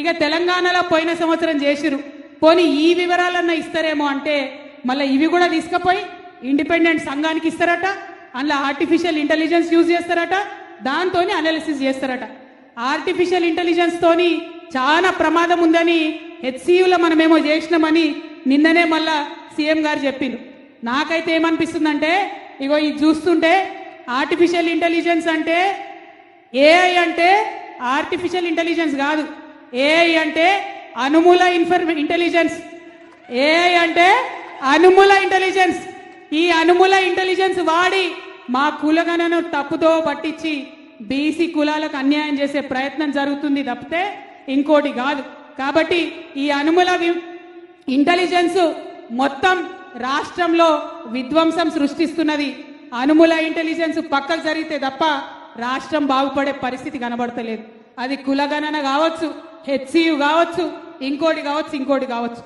ఇక తెలంగాణలో పోయిన సంవత్సరం చేసిరు. పోనీ ఈ వివరాలన్నా ఇస్తారేమో అంటే మళ్ళీ ఇవి కూడా తీసుకుపోయి ఇండిపెండెంట్ సంఘానికి ఇస్తారట అందులో ఆర్టిఫిషియల్ ఇంటెలిజెన్స్ యూజ్ చేస్తారట దాంతోని అనాలిసిస్ చేస్తారట. ఆర్టిఫిషియల్ ఇంటెలిజెన్స్ తోని చాలా ప్రమాదం ఉందని హెచ్సియులో మనమేమో చేసినామని నిన్ననే మళ్ళా సీఎం గారు చెప్పిండు నాకైతే ఏమనిపిస్తుందంటే ఇగో ఇది చూస్తుంటే ఆర్టిఫిషియల్ ఇంటెలిజెన్స్ అంటే ఏఐ అంటే ఆర్టిఫిషియల్ ఇంటెలిజెన్స్ కాదు. ఏఐ అంటే అనుమూల ఇన్ఫర్మే ఇంటెలిజెన్స్ ఏఐ అంటే అనుమూల ఇంటెలిజెన్స్ ఈ అనుమూల ఇంటెలిజెన్స్ వాడి మా కులగణను తప్పుతో పట్టించి బీసీ కులాలకు అన్యాయం చేసే ప్రయత్నం జరుగుతుంది తప్పితే ఇంకోటి కాదు. కాబట్టి ఈ అనుమూల ఇంటెలిజెన్స్ మొత్తం రాష్ట్రంలో విధ్వంసం సృష్టిస్తున్నది. అనుమూల ఇంటెలిజెన్స్ పక్కకు జరిగితే తప్ప రాష్ట్రం బాగుపడే పరిస్థితి కనబడతలేదు. అది కులగణన కావచ్చు హెచ్సియు కావచ్చు ఇంకోటి కావచ్చు ఇంకోటి కావచ్చు.